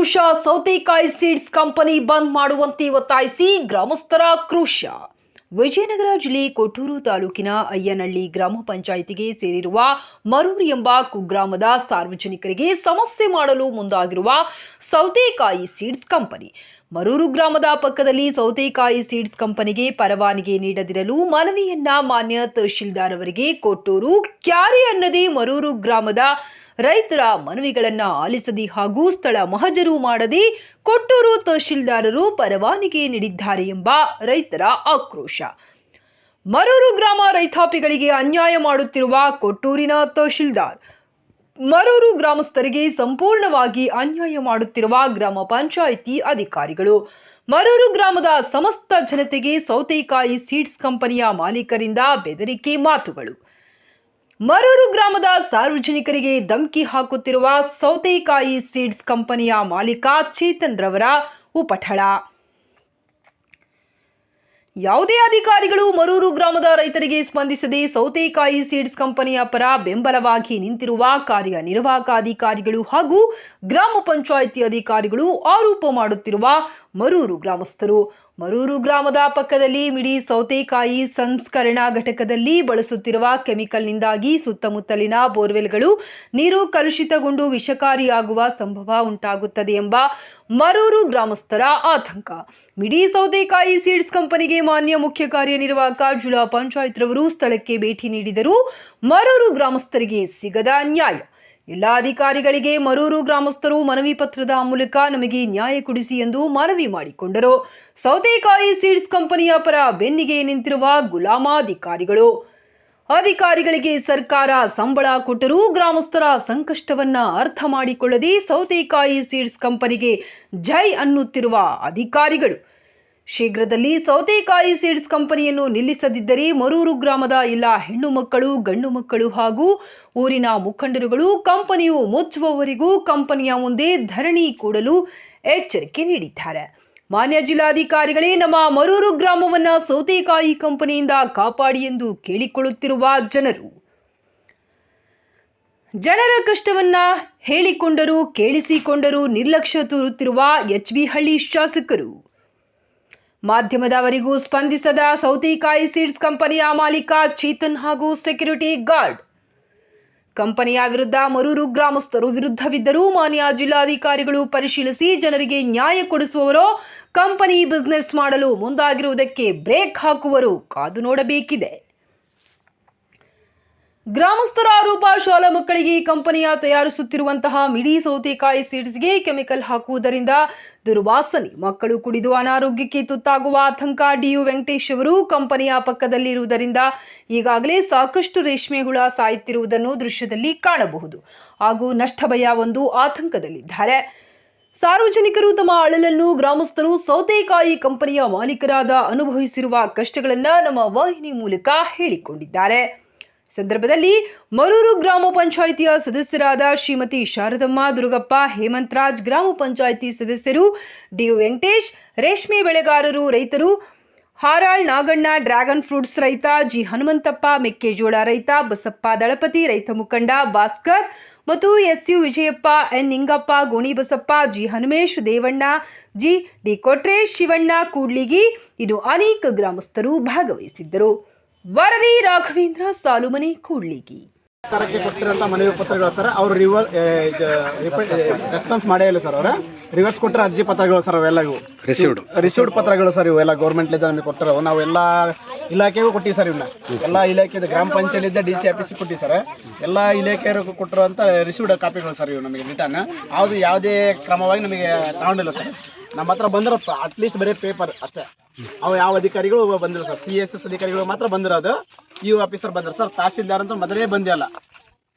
ಆಕ್ರೋಶ ಸೌತೆಕಾಯಿ seeds company ಬಂದ್ ಮಾಡುವಂತೆ ಒತ್ತಾಯಿಸಿ ಗ್ರಾಮಸ್ಥರ ಆಕ್ರೋಶ ವಿಜಯನಗರ ಜಿಲ್ಲೆ ಕೊಟ್ಟೂರು ತಾಲೂಕಿನ ಅಯ್ಯನಹಳ್ಳಿ ಗ್ರಾಮ ಪಂಚಾಯಿತಿಗೆ ಸೇರಿರುವ ಮರೂರು ಎಂಬ ಕುಗ್ರಾಮದ ಸಾರ್ವಜನಿಕರಿಗೆ ಸಮಸ್ಯೆ ಮಾಡಲು ಮುಂದಾಗಿರುವ ಸೌತೆಕಾಯಿ ಸೀಡ್ಸ್ ಕಂಪನಿ. ಮರೂರು ಗ್ರಾಮದ ಪಕ್ಕದಲ್ಲಿ ಸೌತೆಕಾಯಿ ಸೀಡ್ಸ್ ಕಂಪನಿಗೆ ಪರವಾನಗಿ ನೀಡದಿರಲು ಮನವಿಯನ್ನ ಮಾನ್ಯ ತಹಶೀಲ್ದಾರ್ ಅವರಿಗೆ ಕೊಟ್ಟೂರು ಕ್ಯಾರಿ ಅನ್ನದೇ ಮರೂರು ಗ್ರಾಮದ ರೈತರ ಮನವಿಗಳನ್ನು ಆಲಿಸದಿ ಹಾಗೂ ಸ್ಥಳ ಮಹಜರು ಮಾಡದೆ ಕೊಟ್ಟೂರು ತಹಶೀಲ್ದಾರರು ಪರವಾನಗಿ ನೀಡಿದ್ದಾರೆ ಎಂಬ ರೈತರ ಆಕ್ರೋಶ. ಮರೂರು ಗ್ರಾಮ ರೈತಾಪಿಗಳಿಗೆ ಅನ್ಯಾಯ ಮಾಡುತ್ತಿರುವ ಕೊಟ್ಟೂರಿನ ತಹಶೀಲ್ದಾರ್. ಮರೂರು ಗ್ರಾಮಸ್ಥರಿಗೆ ಸಂಪೂರ್ಣವಾಗಿ ಅನ್ಯಾಯ ಮಾಡುತ್ತಿರುವ ಗ್ರಾಮ ಪಂಚಾಯಿತಿ ಅಧಿಕಾರಿಗಳು. ಮರೂರು ಗ್ರಾಮದ ಸಮಸ್ತ ಜನತೆಗೆ ಸೌತೆಕಾಯಿ ಸೀಡ್ಸ್ ಕಂಪನಿಯ ಮಾಲೀಕರಿಂದ ಬೆದರಿಕೆ ಮಾತುಗಳು. ಮರೂರು ಗ್ರಾಮದ ಸಾರ್ವಜನಿಕರಿಗೆ ಧಮಕಿ ಹಾಕುತ್ತಿರುವ ಸೌತೆಕಾಯಿ ಸೀಡ್ಸ್ ಕಂಪನಿಯ ಮಾಲೀಕ ಚೇತನ್ ರವರ ಉಪಠಳ. ಯಾವುದೇ ಅಧಿಕಾರಿಗಳು ಮರೂರು ಗ್ರಾಮದ ರೈತರಿಗೆ ಸ್ಪಂದಿಸದೆ ಸೌತೆಕಾಯಿ ಸೀಡ್ಸ್ ಕಂಪನಿಯ ಪರ ಬೆಂಬಲವಾಗಿ ನಿಂತಿರುವ ಕಾರ್ಯನಿರ್ವಾಹಕ ಅಧಿಕಾರಿಗಳು ಹಾಗೂ ಗ್ರಾಮ ಪಂಚಾಯಿತಿ ಅಧಿಕಾರಿಗಳು ಆರೋಪ ಮಾಡುತ್ತಿರುವ ಮರೂರು ಗ್ರಾಮಸ್ಥರು. ಮರೂರು ಗ್ರಾಮದ ಪಕ್ಕದಲ್ಲಿ ಮಿಡಿ ಸೌತೆಕಾಯಿ ಸಂಸ್ಕರಣಾ ಘಟಕದಲ್ಲಿ ಬಳಸುತ್ತಿರುವ ಕೆಮಿಕಲ್ನಿಂದಾಗಿ ಸುತ್ತಮುತ್ತಲಿನ ಬೋರ್ವೆಲ್ಗಳು ನೀರು ಕಲುಷಿತಗೊಂಡು ವಿಷಕಾರಿಯಾಗುವ ಸಂಭವ ಉಂಟಾಗುತ್ತದೆ ಎಂಬ ಮರೂರು ಗ್ರಾಮಸ್ಥರ ಆತಂಕ. ಮಿಡಿ ಸೌತೆಕಾಯಿ ಸೀಡ್ಸ್ ಕಂಪನಿಗೆ ಮಾನ್ಯ ಮುಖ್ಯ ಕಾರ್ಯನಿರ್ವಾಹಕ ಜಿಲ್ಲಾ ಪಂಚಾಯತ್ ರವರು ಸ್ಥಳಕ್ಕೆ ಭೇಟಿ ನೀಡಿದರೂ ಮರೂರು ಗ್ರಾಮಸ್ಥರಿಗೆ ಸಿಗದ ನ್ಯಾಯ. ಎಲ್ಲ ಅಧಿಕಾರಿಗಳಿಗೆ ಮರೂರು ಗ್ರಾಮಸ್ಥರು ಮನವಿ ಪತ್ರದ ಮೂಲಕ ನಮಗೆ ನ್ಯಾಯ ಕೊಡಿಸಿ ಎಂದು ಮನವಿ ಮಾಡಿಕೊಂಡರು. ಸೌತೆಕಾಯಿ ಸೀಡ್ಸ್ ಕಂಪನಿಯ ಪರ ಬೆನ್ನಿಗೆ ನಿಂತಿರುವ ಗುಲಾಮಾಧಿಕಾರಿಗಳು. ಅಧಿಕಾರಿಗಳಿಗೆ ಸರ್ಕಾರ ಸಂಬಳ ಕೊಟ್ಟರೂ ಗ್ರಾಮಸ್ಥರ ಸಂಕಷ್ಟವನ್ನ ಅರ್ಥ ಮಾಡಿಕೊಳ್ಳದೆ ಸೌತೆಕಾಯಿ ಸೀಡ್ಸ್ ಕಂಪನಿಗೆ ಜೈ ಅನ್ನುತ್ತಿರುವ ಅಧಿಕಾರಿಗಳು. ಶೀಘ್ರದಲ್ಲಿ ಸೌತೆಕಾಯಿ ಸೀಡ್ಸ್ ಕಂಪನಿಯನ್ನು ನಿಲ್ಲಿಸದಿದ್ದರೆ ಮರೂರು ಗ್ರಾಮದ ಎಲ್ಲ ಹೆಣ್ಣು ಮಕ್ಕಳು, ಗಂಡು ಮಕ್ಕಳು ಹಾಗೂ ಊರಿನ ಮುಖಂಡರುಗಳು ಕಂಪನಿಯು ಮುಚ್ಚುವವರೆಗೂ ಕಂಪನಿಯ ಮುಂದೆ ಧರಣಿ ಕೂಡಲು ಎಚ್ಚರಿಕೆ ನೀಡಿದ್ದಾರೆ. ಮಾನ್ಯ ಜಿಲ್ಲಾಧಿಕಾರಿಗಳೇ, ನಮ್ಮ ಮರೂರು ಗ್ರಾಮವನ್ನ ಸೌತೆಕಾಯಿ ಕಂಪನಿಯಿಂದ ಕಾಪಾಡಿ ಎಂದು ಕೇಳಿಕೊಳ್ಳುತ್ತಿರುವ ಜನರು. ಜನರ ಕಷ್ಟವನ್ನ ಹೇಳಿಕೊಂಡರು ಕೇಳಿಸಿಕೊಂಡರು ನಿರ್ಲಕ್ಷ್ಯ ತೋರುತ್ತಿರುವ ಎಚ್ ಬಿ ಹಳ್ಳಿ ಶಾಸಕರು. ಮಾಧ್ಯಮದವರಿಗೂ ಸ್ಪಂದಿಸದ ಸೌತಿಕಾಯಿ ಸೀಡ್ಸ್ ಕಂಪನಿಯ ಮಾಲೀಕ ಚೇತನ್ ಹಾಗೂ ಸೆಕ್ಯೂರಿಟಿ ಗಾರ್ಡ್. ಕಂಪನಿಯ ವಿರುದ್ಧ ಮರೂರು ಗ್ರಾಮಸ್ಥರು ವಿರುದ್ಧವಿದ್ದರೂ ಮಾನ್ಯ ಜಿಲ್ಲಾಧಿಕಾರಿಗಳು ಪರಿಶೀಲಿಸಿ ಜನರಿಗೆ ನ್ಯಾಯ ಕೊಡಿಸುವವರು ಕಂಪನಿ ಬಿಸ್ನೆಸ್ ಮಾಡಲು ಮುಂದಾಗಿರುವುದಕ್ಕೆ ಬ್ರೇಕ್ ಹಾಕುವರು ಕಾದು ನೋಡಬೇಕಿದೆ. ಗ್ರಾಮಸ್ಥರ ಆರೋಪ, ಶಾಲಾ ಮಕ್ಕಳಿಗೆ ಈ ಕಂಪನಿಯ ತಯಾರಿಸುತ್ತಿರುವಂತಹ ಮಿಡಿ ಸೌತೆಕಾಯಿ ಸೀಡ್ಸ್ಗೆ ಕೆಮಿಕಲ್ ಹಾಕುವುದರಿಂದ ದುರ್ವಾಸನೆ. ಮಕ್ಕಳು ಕುಡಿದು ಅನಾರೋಗ್ಯಕ್ಕೆ ತುತ್ತಾಗುವ ಆತಂಕ. ಡಿಯು ವೆಂಕಟೇಶ್ ಅವರು ಕಂಪನಿಯ ಪಕ್ಕದಲ್ಲಿರುವುದರಿಂದ ಈಗಾಗಲೇ ಸಾಕಷ್ಟು ರೇಷ್ಮೆ ಹುಳ ಸಾಯುತ್ತಿರುವುದನ್ನು ದೃಶ್ಯದಲ್ಲಿ ಕಾಣಬಹುದು. ಹಾಗೂ ನಷ್ಟ ಭಯ ಒಂದು ಆತಂಕದಲ್ಲಿದ್ದಾರೆ. ಸಾರ್ವಜನಿಕರು ತಮ್ಮ ಅಳಲನ್ನು ಗ್ರಾಮಸ್ಥರು ಸೌತೆಕಾಯಿ ಕಂಪನಿಯ ಮಾಲೀಕರಾದ ಅನುಭವಿಸಿರುವ ಕಷ್ಟಗಳನ್ನು ನಮ್ಮ ವಾಹಿನಿ ಮೂಲಕ ಹೇಳಿಕೊಂಡಿದ್ದಾರೆ. ಸಂದರ್ಭದಲ್ಲಿ ಮರೂರು ಗ್ರಾಮ ಪಂಚಾಯಿತಿಯ ಸದಸ್ಯರಾದ ಶ್ರೀಮತಿ ಶಾರದಮ್ಮ, ದುರುಗಪ್ಪ ಹೇಮಂತ್ ರಾಜ್ ಗ್ರಾಮ ಪಂಚಾಯಿತಿ ಸದಸ್ಯರು, ಡಿ ವೆಂಕಟೇಶ್, ರೇಷ್ಮೆ ಬೆಳೆಗಾರರು ರೈತರು, ಹಾರಾಳ್ ನಾಗಣ್ಣ, ಡ್ರ್ಯಾಗನ್ ಫ್ರೂಟ್ಸ್ ರೈತ, ಜಿ ಹನುಮಂತಪ್ಪ, ಮೆಕ್ಕೆಜೋಳ ರೈತ, ಬಸಪ್ಪ ದಳಪತಿ, ರೈತ ಮುಖಂಡ ಭಾಸ್ಕರ್ ಮತ್ತು S U Vijayappa, N Ningappa, Goni Basappa, G Hanumesh, Devanna, G D Kotresh, Shivanna, Kudligi, ಇನ್ನು ಅನೇಕ ಗ್ರಾಮಸ್ಥರು ಭಾಗವಹಿಸಿದ್ದರು. ವರದಿ ರಾಘವೇಂದ್ರ ಸಾಲುಮನೆ ಕೂಡ್ಲಿಗಿ. ಸರ್ಕಾರಕ್ಕೆ ಕೊಟ್ಟಿರೋಂಥ ಮನವಿ ಪತ್ರಗಳು ಸರ್ ಅವ್ರು ರಿವರ್ ರೆಸ್ಪಾನ್ಸ್ ಮಾಡೇ ಇಲ್ಲ ಸರ್ ಅವರ. ರಿವರ್ಸ್ ಕೊಟ್ಟರೆ ಅರ್ಜಿ ಪತ್ರಗಳು ಸರ್ ಅವೆಲ್ಲ ಇವು. ರಿಸೀವ್ಡ್ ರಿಸೀವ್ಡ್ ಪತ್ರಗಳು ಸರ್ ಇವೆಲ್ಲ ಗೌರ್ಮೆಂಟ್ಲಿಂದ ನಮಗೆ ಕೊಟ್ಟಿರೋ ನಾವು ಎಲ್ಲ ಇಲಾಖೆಗೂ ಕೊಟ್ಟಿವಿ ಸರ್ ಇವನ್ನ ಎಲ್ಲ ಇಲಾಖೆದ ಗ್ರಾಮ ಪಂಚಾಯತಿಯಿಂದ ಡಿ ಸಿ ಆಫೀಸ್ ಕೊಟ್ಟಿವಿ ಸರ್. ಎಲ್ಲ ಇಲಾಖೆಯವರು ಕೊಟ್ಟಿರುವಂಥ ರಿಸೀವ್ಡ್ ಕಾಪಿಗಳು ಸರ್ ಇವು ನಮಗೆ ರಿಟರ್ನ್ ಅದು ಯಾವುದೇ ಕ್ರಮವಾಗಿ ನಮಗೆ ತಗೊಂಡಿಲ್ಲ ಸರ್. ನಮ್ಮ ಹತ್ರ ಬಂದಿರುತ್ತೆ ಅಟ್ಲೀಸ್ಟ್ ಬರೀ ಪೇಪರ್ ಅಷ್ಟೇ. ಅವು ಯಾವ ಅಧಿಕಾರಿಗಳು ಬಂದಿಲ್ಲ ಸರ್. ಸಿ ಎಸ್ ಎಸ್ ಅಧಿಕಾರಿಗಳು ಮಾತ್ರ ಬಂದಿರೋದು ಇ ಆಫೀಸರ್ ಬಂದ್ರ ಸರ್. ತಹಸೀಲ್ದಾರ್ ಅಂತ ಮೊದಲೇ ಬಂದಿಲ್ಲ.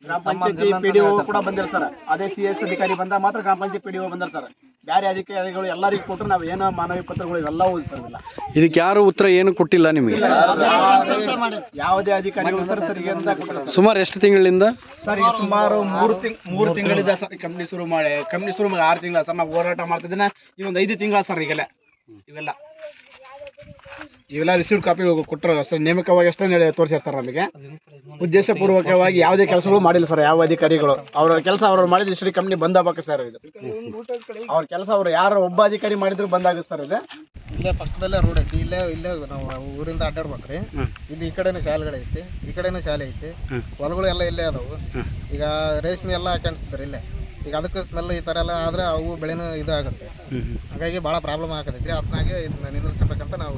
ಗ್ರಾಮ ಪಂಚಾಯತಿ ಪಿ ಡಿ ಕೂಡ ಬಂದಿಲ್ಲ ಸರ್. ಅದೇ ಸಿ ಎಸ್ ಅಧಿಕಾರಿ ಬಂದಾಗ ಮಾತ್ರ ಗ್ರಾಮ ಪಂಚಾಯತಿ ಪಿ ಡಿ ಬಂದಿರ ಸರ್. ಬೇರೆ ಅಧಿಕಾರಿಗಳು ಎಲ್ಲರಿಗೂ ಕೊಟ್ಟರು ನಾವು ಏನೋ ಮಾನವೀಯ ಪತ್ರಗಳು ಇವೆಲ್ಲ ಓದಿ ಸರ್ ಇವೆಲ್ಲ ಇದಕ್ಕೆ ಯಾರು ಉತ್ತರ ಏನು ಕೊಟ್ಟಿಲ್ಲ ನಿಮಗೆ? ಯಾವುದೇ ಅಧಿಕಾರಿಗಳು ಸರ್ ಸರಿಗೆ ಅಂತ ಕೊಟ್ಟಿಲ್ಲ ಸರ್. ಸುಮಾರು ಎಷ್ಟು ತಿಂಗಳಿಂದ? ಸರ್ ಈಗ ಸುಮಾರು ಮೂರು ತಿಂಗ್ ಮೂರು ತಿಂಗಳಿಂದ ಸರ್ ಕಂಪ್ನಿ ಶುರು ಮಾಡಿ ಕಂಪ್ನಿ ಶುರು ಮಾಡಿ ಆರು ತಿಂಗಳ ಸರ್. ನಾವು ಹೋರಾಟ ಮಾಡ್ತಿದ್ದೇನೆ. ಈ ಒಂದು ಐದು ತಿಂಗಳ ಸರ್ ಈಗೆಲ್ಲ ಇವೆಲ್ಲ. ಇವೆಲ್ಲ ರಿಸೀವ್ಡ್ ಕಾಪಿ ಕೊಟ್ಟರು. ಸರ್ ನೇಮಕವಾಗಿ ಅಷ್ಟೇ ತೋರಿಸಿರ್ತಾರೆ ನಮಗೆ. ಉದ್ದೇಶಪೂರ್ವಕವಾಗಿ ಯಾವುದೇ ಕೆಲಸಗಳು ಮಾಡಿಲ್ಲ ಸರ್ ಯಾವ ಅಧಿಕಾರಿಗಳು. ಅವರ ಕೆಲಸ ಅವರು ಮಾಡಿದ್ರೆ ಇಷ್ಟು ಕಂಪ್ನಿ ಬಂದ್ ಆಗ್ಬೇಕು ಸರ್ ಇದು. ಅವ್ರ ಕೆಲಸ ಅವರು ಯಾರು ಒಬ್ಬ ಅಧಿಕಾರಿ ಮಾಡಿದ್ರು ಬಂದಾಗ ಸರ್ ಇದು. ಇಲ್ಲೇ ಪಕ್ಕದಲ್ಲೇ ರೋಡ್ ಐತಿ. ಇಲ್ಲೇ ಇಲ್ಲೇ ನಾವು ಊರಿಂದ ಅಡ್ಡಾಡ್ಬೇಕ್ರಿ. ಇಲ್ಲಿ ಈ ಕಡೆನೂ ಶಾಲೆಗಳೈತಿ ಈ ಕಡೆನೂ ಶಾಲೆ ಐತಿ. ಹೊಲಗಳು ಎಲ್ಲ ಇಲ್ಲೇ ಅದಾವು. ಈಗ ರೇಷ್ಮೆ ಎಲ್ಲ ಹಾಕೊಂಡಿರ್ತಾರೆ ಇಲ್ಲೇ. ಈಗ ಅದಕ್ಕೆ ಸ್ಮೆಲ್ ಈ ಥರ ಎಲ್ಲ ಆದ್ರೆ ಅವು ಬೆಳೆನೂ ಇದು ಆಗುತ್ತೆ. ಹಾಗಾಗಿ ಭಾಳ ಪ್ರಾಬ್ಲಮ್ ಆಗತೈತಿ ಅದನ್ನಾಗೆ ಇದನ್ನ ನಿಂದ್ರಿಸ್ಬೇಕಂತ ನಾವು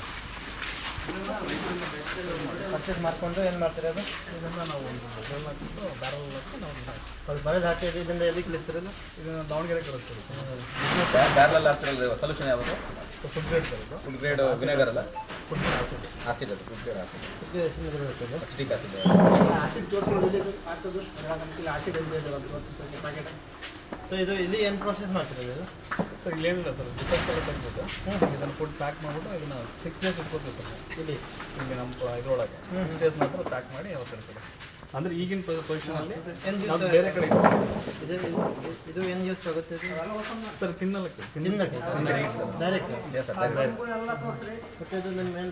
ಪರ್ಚೇಸ್ ಮಾಡ್ಕೊಂಡು ಏನು ಮಾಡ್ತೀರಿ ಅದು? ಇದನ್ನು ನಾವು ಬರೆದು ಹಾಕಿ ಇದರಿಂದ ಎಲ್ಲಿ ಕಳಿಸ್ತಿರಲ್ಲ ಇದನ್ನು ದಾವಣಗೆರೆ ಕಳಿಸ್ತೀರಿ ಬ್ಯಾರಲ್ ಹಾಕ್ತಿರಲ್ಲ ಸೊಲ್ಯೂಷನ್ ಯಾವುದು? Food grade food grade vinegar ಅಲ್ಲ? ಫುಡ್ ಆಸಿಡ್ ಅದು food grade acid acetic acid acid ತೋರಿಸ್ಕೊಂಡು ಇಲ್ಲಿ ಹಾಕೋದು ಆಸಿಡ್ ಎಲ್ಲಿ ಇದೆ ಪ್ಯಾಕೆಟ್ ಸೊ ಇದು ಇಲ್ಲಿ ಏನು ಪ್ರೊಸೆಸ್ ಮಾಡ್ತಿರೋದು ಇದು ಸರ್ ಇಲ್ಲೇನಿಲ್ಲ ಸರ್ ಡಿಫೆನ್ಸ್ ಎಲ್ಲ ತೆಗ್ಬಿಟ್ಟು ಇದನ್ನು ಫುಡ್ ಪ್ಯಾಕ್ ಮಾಡಿಬಿಟ್ಟು ಇದನ್ನು ಸಿಕ್ಸ್ ಡೇಸ್ ಇಟ್ಕೋತೀವಿ ಸರ್ ಇಲ್ಲಿ ನಿಮಗೆ ನಮ್ಮ ಇದರೊಳಗೆ. ಸಿಕ್ಸ್ ಡೇಸ್ ಮಾತ್ರ ಪ್ಯಾಕ್ ಮಾಡಿ ಯಾವತ್ತಿರ ಕಡೆ ಅಂದರೆ ಈಗಿನ ಪೊಸಿಷನಲ್ಲಿ ಬೇರೆ ಕಡೆ ಇದೆ ಏನು ಯೂಸ್ ಆಗುತ್ತೆ ಇದು? ಸರ್ ತಿನ್ನಲಕ್ಕೆ. ತಿನ್ನಕ್ಕೆ ಡೈರೆಕ್ಟ್ ಮತ್ತೆ ಇದು ನನ್ನ ಮೇನ್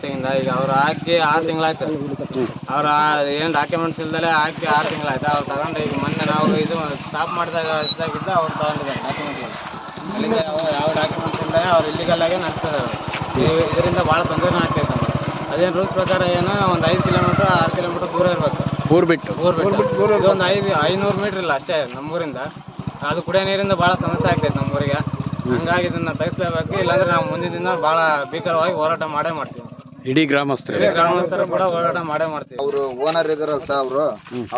ತಿಂಗಳ ಈಗ ಅವ್ರು ಹಾಕಿ ಆರು ತಿಂಗಳಾಯ್ತು. ಅವ್ರ ಏನು ಡಾಕ್ಯುಮೆಂಟ್ಸ್ ಇಲ್ದಲೆ ಹಾಕಿ ಆರು ತಿಂಗಳಾಯ್ತು. ಅವ್ರು ತಗೊಂಡು ಈಗ ಮೊನ್ನೆ ನಾವು ಇದು ಸ್ಟಾಪ್ ಮಾಡಿದಾಗ ಇದಾಗಿದ್ದ ಅವ್ರು ತಗೊಂಡಿದ್ದಾರೆ ಡಾಕ್ಯುಮೆಂಟ್ಸ್ ಅಲ್ಲಿಂದ ಯಾವ ಡಾಕ್ಯುಮೆಂಟ್ಸ್ ಇಲ್ದಲೆ ಅವ್ರು ಇಲ್ಲಿಗಲ್ ಆಗಿ ನಡೆಸ್ತಾರೆ ಇದರಿಂದ ಭಾಳ ತೊಂದರೆ ಆಗ್ತೈತೆ ಅದೇನು ರೂಲ್ಸ್ ಪ್ರಕಾರ ಏನೋ ಒಂದು ಐದು ಕಿಲೋಮೀಟ್ರ್ ಆರು ಕಿಲೋಮೀಟ್ರ್ ದೂರ ಇರಬೇಕು. ಊರ್ ಬಿಟ್ಟು ಒಂದು ಐದು ಐನೂರು ಮೀಟರ್ ಇಲ್ಲ ಅಷ್ಟೇ ನಮ್ಮೂರಿಂದ. ಅದು ಕುಡಿಯೋ ನೀರಿಂದ ಭಾಳ ಸಮಸ್ಯೆ ಆಗ್ತೈತೆ ನಮ್ಮೂರಿಗೆ. ಹಂಗಾಗಿ ಇದನ್ನ ತೆಗಿಸ್ಲೇಬೇಕು. ಇಲ್ಲಾಂದ್ರೆ ನಾವು ಮುಂದಿನ ದಿನ ಭಾಳ ಭೀಕರವಾಗಿ ಹೋರಾಟ ಮಾಡೇ ಮಾಡ್ತೀವಿ. ಇಡೀ ಗ್ರಾಮಸ್ಥರು. ಇಡೀ ಗ್ರಾಮಸ್ಥರು ಕೂಡ ಹೋರಾಟ ಮಾಡೇ ಮಾಡ್ತೀವಿ. ಅವರು ಓನರ್ ಇದಾರಲ್ಲ ಸರ್ ಅವರು.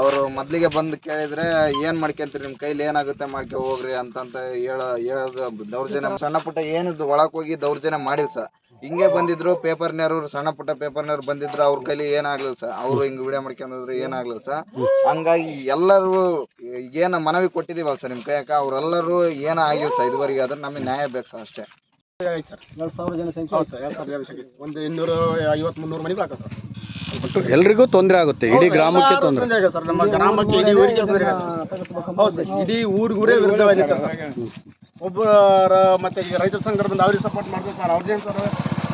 ಅವರು ಮೊದ್ಲಿಗೆ ಬಂದು ಕೇಳಿದ್ರೆ ಏನ್ ಮಾಡ್ಕೊಂತೀರಿ? ನಿಮ್ ಕೈಲಿ ಏನಾಗುತ್ತೆ ಮಾಡ್ಕೆ ಹೋಗ್ರಿ ಅಂತಂತ ಹೇಳ ಹೇಳೋದು ದೌರ್ಜನ್ಯ. ಸಣ್ಣ ಪುಟ್ಟ ಏನಿದ್ದು ಒಳಕ್ ಹೋಗಿ ದೌರ್ಜನ್ಯ ಮಾಡಿಲ್ಲ ಸರ್. ಹಿಂಗೆ ಬಂದಿದ್ರು ಪೇಪರ್ನವ್ರು ಸಣ್ಣ ಪುಟ್ಟ ಪೇಪರ್ನವ್ರು ಬಂದಿದ್ರು ಅವ್ರ ಕೈಲಿ ಏನಾಗ್ಲಿಲ್ಲ ಸರ್? ಅವ್ರು ಹಿಂಗ್ ವಿಡಿಯೋ ಮಾಡ್ಕೊಂಡಿದ್ರು ಏನಾಗ್ಲಿಲ್ಲ ಸರ್? ಹಂಗಾಗಿ ಎಲ್ಲರೂ ಏನ ಮನವಿ ಕೊಟ್ಟಿದೀವಲ್ಲ ಸರ್ ನಿಮ್ ಕೈಯಾಕ? ಅವ್ರೆಲ್ಲರೂ ಏನ ಆಗಿಲ್ಲ ಸರ್ ಇದುವರೆಗೆ ಅದ್ರ ನಮಗೆ ನ್ಯಾಯ ಬೇಕು ಸರ್ ಅಷ್ಟೇ. ಒಂದು ಇನ್ನೂರು ಐವತ್ತು ಮುನ್ನೂರು ಮನೆಗಳು ಹಾಕ ಸರ್ ಎಲ್ರಿಗೂ ತೊಂದರೆ ಆಗುತ್ತೆ ಇಡೀ ಗ್ರಾಮಕ್ಕೆ ತೊಂದರೆ. ತೊಂದರೆ ಸರ್ ನಮ್ಮ ಗ್ರಾಮಕ್ಕೆ ಇಡೀ ಊರಿಗೆ ತೊಂದರೆ ಹೌದು ಸರ್ ಇಡೀ ಊರಿಗೂರೇ ವಿರುದ್ಧವಾಗಿದೆ ಸರ್. ಒಬ್ಬರ ಮತ್ತೆ ಈಗ ರೈತರ ಸಂಘ ಬಂದು ಅವ್ರಿಗೆ ಸಪೋರ್ಟ್ ಮಾಡ್ತಾರೆ ಸರ್ ಅವ್ರದ್ದೇನು ಸರ್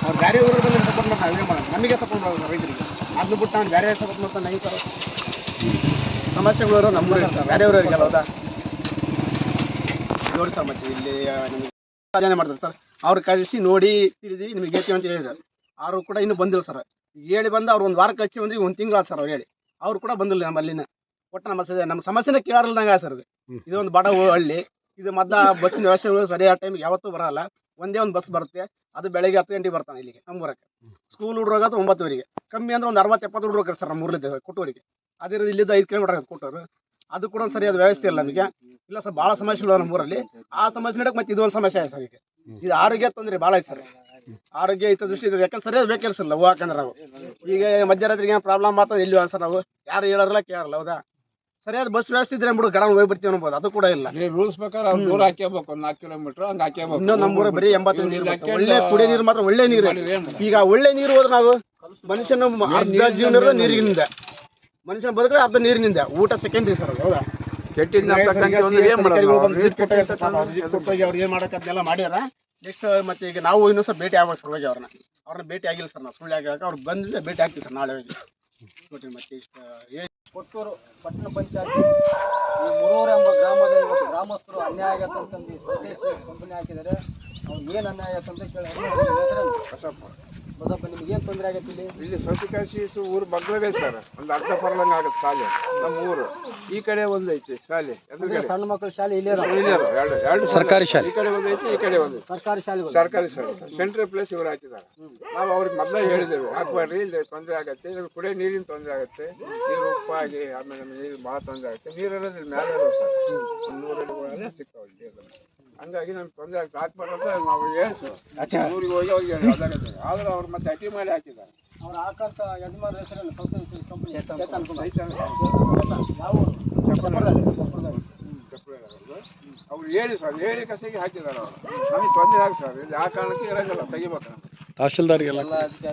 ಅವ್ರು ಬೇರೆ ಊರಿಗೆ ಬಂದು ಸಪೋರ್ಟ್ ಮಾಡ್ತಾರೆ ಅವ್ರಿಗೆ ಮಾಡೋದು ನಮಗೆ ಸಪೋರ್ಟ್ ಮಾಡೋದು ರೈತರಿಗೆ. ಅದನ್ನ ಬಿಟ್ಟು ನಾನು ಬೇರೆ ಸಪೋರ್ಟ್ ಮಾಡ್ತಾನೆ ಹೆಂಗೆ ಸರ್. ಸಮಸ್ಯೆಗಳು ನಮ್ಮ ಊರಿಗೆ ಸರ್. ಬೇರೆ ಊರಿಗೆಲ್ಲ ಹೌದಾ? ನೋಡಿ ಸರ್ ಮತ್ತೆ ಇಲ್ಲಿ ನಿಮಗೆ ಸಾಧನೆ ಮಾಡ್ತಾರೆ ಸರ್. ಅವ್ರು ಕಳಿಸಿ ನೋಡಿ ತಿಳಿದು ನಿಮಗೆ ಹೇಳ್ತೀವಿ ಅಂತ ಹೇಳಿದ್ರು. ಅವರು ಕೂಡ ಇನ್ನೂ ಬಂದಿಲ್ಲ ಸರ್. ಹೇಳಿ ಬಂದು ಅವ್ರು ಒಂದು ವಾರ ಕಳಿಸಿ ಬಂದ್ರೆ ಒಂದು ತಿಂಗಳು ಸರ್ ಅವ್ರು ಹೇಳಿ. ಅವ್ರು ಕೂಡ ಬಂದಿಲ್ಲ ನಮ್ಮಲ್ಲಿನ. ಒಟ್ಟು ನಮ್ಮ ಸಮಸ್ಯೆ ನಮ್ಮ ಸಮಸ್ಯೆನ ಕೇಳಲ್ದಂಗೆ ಸರ್ ಇದು ಇದೊಂದು ಬಡ ಹಳ್ಳಿ. ಇದು ಮೊದಲ ಬಸ್ಸಿನ ವ್ಯವಸ್ಥೆಗಳು ಸರಿಯಾದ ಟೈಮಿಗೆ ಯಾವತ್ತೂ ಬರಲ್ಲ. ಒಂದೇ ಒಂದು ಬಸ್ ಬರುತ್ತೆ. ಅದು ಬೆಳಗ್ಗೆ ಹತ್ತು ಗಂಟೆಗೆ ಬರ್ತಾನೆ ಇಲ್ಲಿಗೆ, ನಮ್ಮೂರಕ್ಕೆ. ಸ್ಕೂಲ್ ಹುಡುಗತ್ತು ಒಂಬತ್ತುವರೆಗೆ. ಕಮ್ಮಿ ಅಂದ್ರೆ ಒಂದು ಅರವತ್ತು ಎಪ್ಪತ್ತು ಹುಡುಗರು ಸರ್ ನಮ್ಮ ಊರಲ್ಲಿ ಕೊಟ್ಟೂರಿಗೆ. ಅದೇ ಇಲ್ಲಿದ್ದ ಐದು ಕಿಲೋಮೀಟರ್ ಕೊಟ್ಟೂರು. ಅದು ಕೂಡ ಸರಿಯಾದ ವ್ಯವಸ್ಥೆ ಇಲ್ಲ ನಮಗೆ. ಇಲ್ಲ ಸರ್, ಭಾಳ ಸಮಸ್ಯೆಗಳು ನಮ್ಮ ಊರಲ್ಲಿ. ಆ ಸಮಸ್ಯೆ ನಡಕ್ಕೆ ಮತ್ತೆ ಇದೊಂದು ಸಮಸ್ಯೆ ಆಯ್ತು ಸರ್ ಈಗ. ಇದು ಆರೋಗ್ಯ ತೊಂದರೆ ಭಾಳ ಐತೆ ಸರ್. ಆರೋಗ್ಯ ಹಿತ ದೃಷ್ಟಿ ಇದೆ. ಯಾಕಂದ್ರೆ ಸರಿಯಾದ ಬೇಕಿರ್ಸಿಲ್ಲ ಹೂ ಹಾಕಂದ್ರೆ ನಾವು. ಈಗ ಮಧ್ಯರಾತ್ರಿಗೆ ಏನು ಪ್ರಾಬ್ಲಮ್ ಮಾತ್ರ ಎಲ್ಲಿ ಸರ್ ನಾವು ಯಾರು ಹೇಳೋರಲ್ಲ ಕೇಳಲ್ಲ ಹೌದಾ? ಸರಿಯಾದ ಬಸ್ ವ್ಯವಸ್ಥೆ ಇದ್ರೆ ಬಿಡು ಗಡ ಹೋಗಿ ಬರ್ತೀವಿ ಅನ್ಬೋದು. ಅದು ಕೂಡ ಇಲ್ಲ. ರೂಲ್ಸ್ ಪ್ರಕಾರ ಅವ್ರು ದೂರ ಹಾಕೇಬೇಕು ಒಂದು ನಾಲ್ಕು ಕಿಲೋಮೀಟರ್ ಹಂಗೆ ಹಾಕೇಬೇಕು ಇನ್ನೂ ನಮ್ಮೂರ ಬರೀ ಎಂಬತ್ತು ನೀರು ಬರ್ತದೆ. ಒಳ್ಳೆ ಕುಡಿ ನೀರು ಮಾತ್ರ ಒಳ್ಳೆ ನೀರು. ಈಗ ಒಳ್ಳೆ ನೀರು ಹೋದ್ರೆ ನಾವು ಮನುಷ್ಯನ ಮ- ಅರ್ಧ ಜೀವನ ನೀರಿನಿಂದ ಮನುಷ್ಯನ ಬದುಕಿದ್ರೆ ಅರ್ಧ ನೀರಿನಿಂದ ಊಟ ಸೆಕೆಂಡ್ರಿ ಸರ್ ಹೌದಾ? ಕೊಟ್ಟೋಗಿ ಅವ್ರು ಏನ್ ಮಾಡಕ್ ಅದನ್ನೆಲ್ಲ ಮಾಡ್ಯಾರ? ನೆಕ್ಸ್ಟ್ ಮತ್ತೆ ಈಗ ನಾವು ಇನ್ನೂ ಸಹ ಭೇಟಿ ಆಗ್ಬೇಕು ಸರ್ ಹೋಗಿ ಅವ್ರನ್ನ. ಅವ್ರನ್ನ ಭೇಟಿ ಆಗಿಲ್ಲ ಸರ್ ನಾವು. ಸುಳ್ಳು ಆಗಾಕ ಅವ್ರು ಬಂದ್ರೆ ಭೇಟಿ ಆಗ್ತೀವಿ ಸರ್ ನಾಳೆ ಹೋಗಿ. ನೋಡ್ರಿ ಮತ್ತೆ ಇಷ್ಟ ಕೊಟ್ಟೂರು ಪಟ್ಟಣ ಪಂಚಾಯತ್, ಈ ಮುರೂರು ಎಂಬ ಗ್ರಾಮದಲ್ಲಿ ಇವತ್ತು ಗ್ರಾಮಸ್ಥರು ಅನ್ಯಾಯ ಆಗತ್ತಂತಂದು ಸಂದೇಶ ಕಂಪನಿ ಹಾಕಿದ್ದಾರೆ. ಅವ್ರು ಏನು ಅನ್ಯಾಯ ಆಗತ್ತಂತ ಕೇಳಿ ನಿಮ್ಗೆ ಏನು ತೊಂದರೆ ಆಗತ್ತೆ ಇಲ್ಲಿ? ಇಲ್ಲಿ ಸೌತಿಕಾಶಿ ಊರು ಮಗ್ಳಗೈ ಸರ್. ಒಂದು ಅರ್ಧ ಪರ್ಲಂಗ್ ಆಗುತ್ತೆ ಶಾಲೆ ನಮ್ಮ ಊರು. ಈ ಕಡೆ ಒಂದು ಐತಿ ಶಾಲೆ ಎದುರುಗಡೆ. ಸಣ್ಣ ಮಕ್ಕಳ ಶಾಲೆ ಇಲ್ಲೇ. ಇಲ್ಲಿ ಎರಡು ಎರಡು ಸರ್ಕಾರಿ ಶಾಲೆ. ಈ ಕಡೆ ಒಂದು ಐತಿ ಈ ಕಡೆ ಒಂದು ಐತಿ. ಸರ್ಕಾರಿ ಶಾಲೆ ಸರ್ಕಾರಿ ಶಾಲೆ. ಸೆಂಟ್ರಲ್ ಪ್ಲೇಸ್ ಇವ್ರು ಹಾಕಿದ್ದಾರೆ. ನಾವು ಅವ್ರಿಗೆ ಮೊದಲೇ ಹೇಳಿದ್ದೇವೆ ಹಾಕ್ಬಾರ್ರಿ ಇಲ್ಲಿ ತೊಂದರೆ ಆಗುತ್ತೆ ಇದ್ರ ಕುಡಿಯೋ ನೀರಿನ ತೊಂದರೆ ಆಗುತ್ತೆ ನೀರು ಉಪ್ಪಾಗಿ ಆಮೇಲೆ ನಮ್ಗೆ ನೀರು ಭಾಳ ತೊಂದರೆ ಆಗುತ್ತೆ ನೀರು ಅನ್ನೋದ್ರ ಇಲ್ಲಿ ಮೇಲೆ ಇದಾವೆ ಸರ್. ಒಂದು ನೂರಲ್ಲಿ ಸಿಗ್ತಾವೆ ಇಲ್ಲಿ ನೀರು ಹಂಗಾಗಿ ನಮ್ಗೆ ತೊಂದರೆ ಆಗ್ತದೆ ಹಾಕ್ಬಾರ್ದು ಅಂತ ನಾವು ಹೇಳ್ತೀವಿ. ಊರಿಗೆ ಹೋಗಿ ಹೋಗಿ ಆದ್ರೆ ಅವ್ರು ಮತ್ತೆ ಅಟಿ ಮಾಡಿ ಹಾಕಿದ್ದಾರೆ. ಅವ್ರ ಆಕಾಶ ಯಜಮಾನ ಹೆಸರಲ್ಲಿ ಕಂಪನಿ ಯಾವ. ಅವ್ರು ಹೇಳಿ ಸರ್ ಹೇಳಿ ಕಸಿಗೆ ಹಾಕಿದ್ದಾರೆ ಅವರು. ನಮಗೆ ತೊಂದರೆ ಆಗಿ ಸರ್. ಇಲ್ಲಿ ಆ ಕಾರಣಕ್ಕೆ ಇರಂಗಿಲ್ಲ ತೆಗಿಬೇಕು ತಹಶೀಲ್ದಾರ್ಗೆಲ್ಲ